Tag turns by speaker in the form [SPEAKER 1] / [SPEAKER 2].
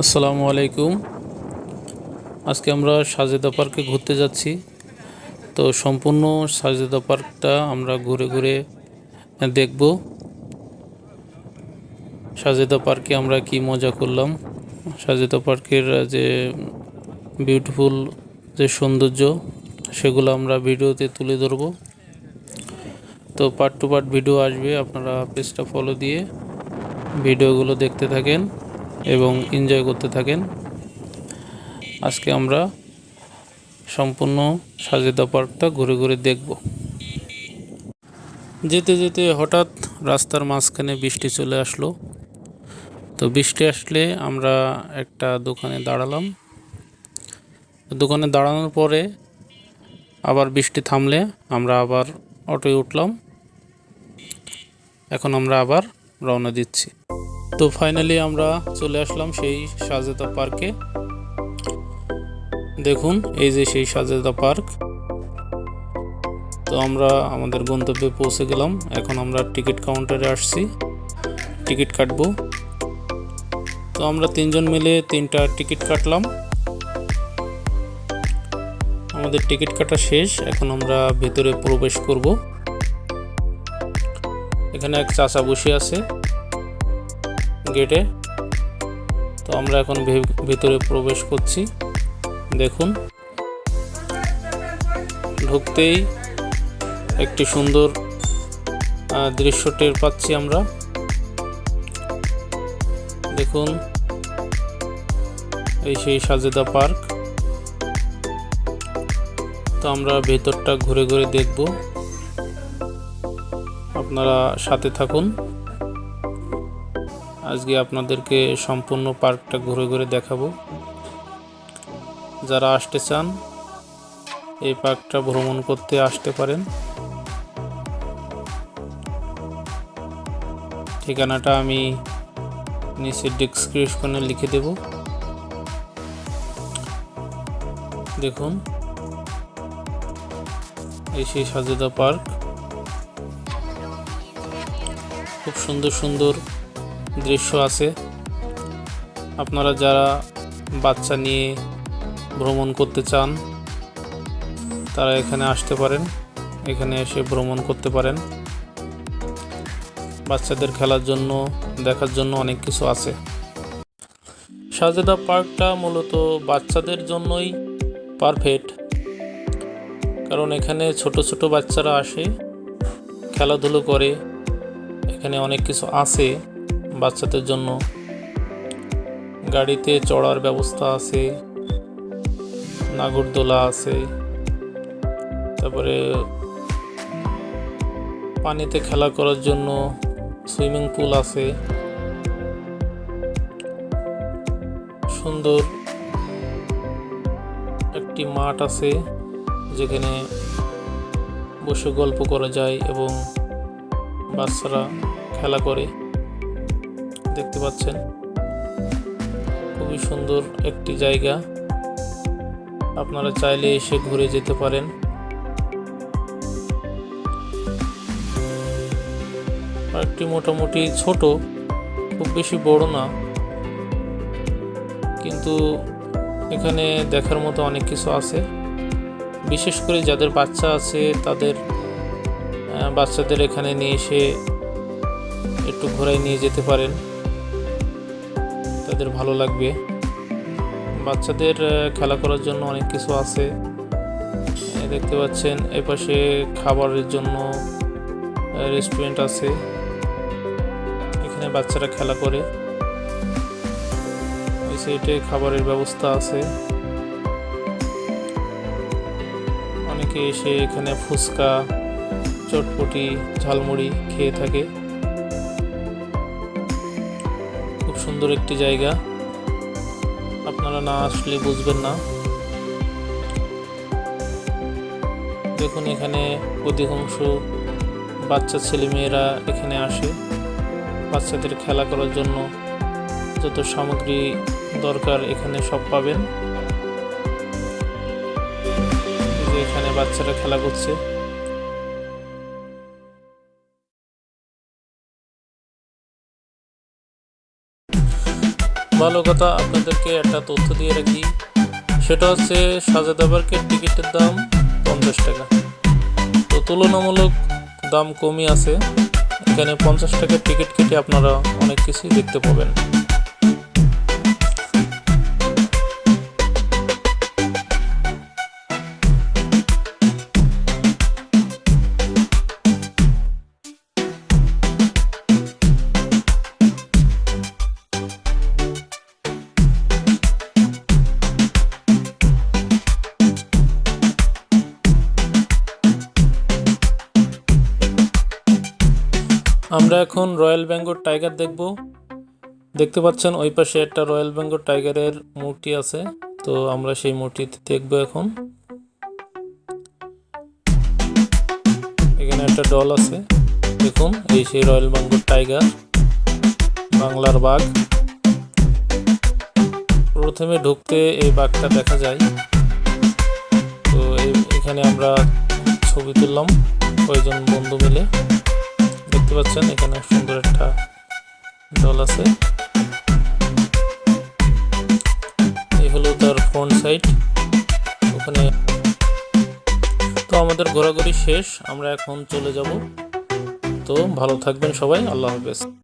[SPEAKER 1] আসসালামু আলাইকুম। আজকে আমরা সাজেদা পার্কে ঘুরতে যাচ্ছি। তো সম্পূর্ণ সাজেদা পার্কটা আমরা ঘুরে ঘুরে দেখব। সাজেদা পার্কে আমরা কি মজা করলাম। সাজেদা পার্কের যে বিউটিফুল যে সৌন্দর্য, সেগুলো আমরা ভিডিওতে তুলে ধরবো। তো পার্ট টু পার্ট ভিডিও আসবে, আপনারা পেজটা ফলো দিয়ে ভিডিওগুলো দেখতে থাকেন। এবং এনজয় করতে থাকেন। আজকে আমরা সম্পূর্ণ সাজেদা পার্কটা ঘুরে ঘুরে দেখব। যেতে যেতে হঠাৎ রাস্তার মাঝখানে বৃষ্টি চলে আসলো। তো বৃষ্টি আসলে আমরা একটা দোকানে দাঁড়ালাম। দোকানে দাঁড়ানোর পরে আবার বৃষ্টি থামলে আমরা আবার অটোয় উঠলাম। এখন আমরা আবার রওনা দিচ্ছি। তো ফাইনালি আমরা চলে আসলাম সেই সাজেদা পার্কে দেখুন, এই যে সেই সাজেদা পার্ক তো আমরা আমাদের গন্তব্যে পৌঁছে গেলাম। এখন আমরা টিকিট কাউন্টারে আসছি। টিকিট কাটবো। তো আমরা তিনজন মিলে তিনটা টিকিট কাটলাম। আমাদের টিকিট কাটা শেষ। এখন আমরা ভেতরে প্রবেশ করব। এখানে এক চাচা বসে আছে। গেটে তো আমরা এখন ভেতরে প্রবেশ করছি। দেখুন। ঢুকতেই একটি সুন্দর দৃশ্য টের পাচ্ছি আমরা। দেখুন। এই সেই সাজেদা পার্ক। তো আমরা ভেতরটা ঘুরে ঘুরে দেখব। আপনারা সাথে থাকুন। আজকে আপনাদেরকে সম্পূর্ণ পার্কটা ঘুরে ঘুরে দেখাবো। যারা আসতে চান, এই পার্কটা ভ্রমণ করতে আসতে পারেন। ঠিকানাটা আমি নিচে ডিসক্রিপশনে লিখে দেব। দেখুন, এই সেই সাজেদা পার্ক। খুব সুন্দর সুন্দর দৃশ্য আছে। আপনারা যারা বাচ্চা নিয়ে ভ্রমণ করতে চান, তারা এখানে আসতে পারেন। এখানে এসে ভ্রমণ করতে পারেন। বাচ্চাদের খেলার জন্য, দেখার জন্য অনেক কিছু আছে। সাজেদা পার্কটা মূলত বাচ্চাদের জন্যই পারফেক্ট কারণ এখানে ছোট ছোট বাচ্চারা আসে, খেলাধুলো করে। এখানে অনেক কিছু আছে। বাচ্চাদের জন্য গাড়িতে চড়ার ব্যবস্থা আছে, নাগরদোলা আছে, তারপরে পানিতে খেলা করার জন্য সুইমিং পুল আছে। সুন্দর একটি মাঠ আছে যেখানে বসে গল্প করা যায় এবং বাচ্চারা খেলা করে। দেখতে পাচ্ছেন। খুবই সুন্দর একটি জায়গা। আপনারা চাইলে এসে ঘুরে যেতে পারেন। পার্কটি মোটামুটি ছোট, খুব বেশি বড় না। কিন্তু এখানে দেখার মতো অনেক কিছু আছে। বিশেষ করে যাদের বাচ্চা আছে, তাদের বাচ্চাদের এখানে নিয়ে এসে একটু ঘোরায় নিয়ে যেতে পারেন। তাদের ভালো লাগবে। বাচ্চাদের খেলা করার জন্য অনেক কিছু আছে। দেখতে পাচ্ছেন, এই পাশে খাবারের জন্য রেস্টুরেন্ট আছে। এখানে বাচ্চারা খেলা করে। ওই সাইডে খাবারের ব্যবস্থা আছে। অনেকে এসে এখানে ফুচকা, চটপটি, ঝালমুড়ি খেয়ে থাকে। খুব সুন্দর একটি জায়গা। আপনারা না আসলে বুঝবেন না। দেখুন এখানে অধিকাংশ বাচ্চা ছেলেমেয়েরা এখানে আসে। বাচ্চাদের খেলা করার জন্য যত সামগ্রী দরকার এখানে সব পাবেন। এখানে বাচ্চারা খেলা করছে। ভালো কথা আপনাদেরকে একটা তথ্য দিয়ে রাখি। সেটা হচ্ছে সাজেদা পার্কের টিকিটের দাম পঞ্চাশ টাকা। তো তুলনামূলক দাম কমই আছে। এখানে পঞ্চাশ টাকার টিকিট কেটে আপনারা অনেক কিছুই দেখতে পাবেন। আমরা এখন রয়্যাল বেঙ্গল টাইগার দেখব। দেখতে পাচ্ছেন ওই পাশে একটা রয়্যাল বেঙ্গল টাইগারের মূর্তি আছে। তো আমরা সেই মূর্তিতে দেখব এখন। এখানে একটা ডল আছে। দেখুন, এই সেই রয়্যাল বেঙ্গল টাইগার, বাংলার বাঘ। প্রথমে ঢুকতে এই বাঘটা দেখা যায়। তো এখানে আমরা ছবি তুললাম কয়েকজন বন্ধু মিলে। দেখতে পাচ্ছেন, এখানে সুন্দর একটা জল আছে। এই হলো তার ফ্রন্ট সাইড ওখানে তো আমাদের ঘোরাঘুরি শেষ, আমরা এখন চলে যাব। তো ভালো থাকবেন সবাই, আল্লাহ হাফেজ।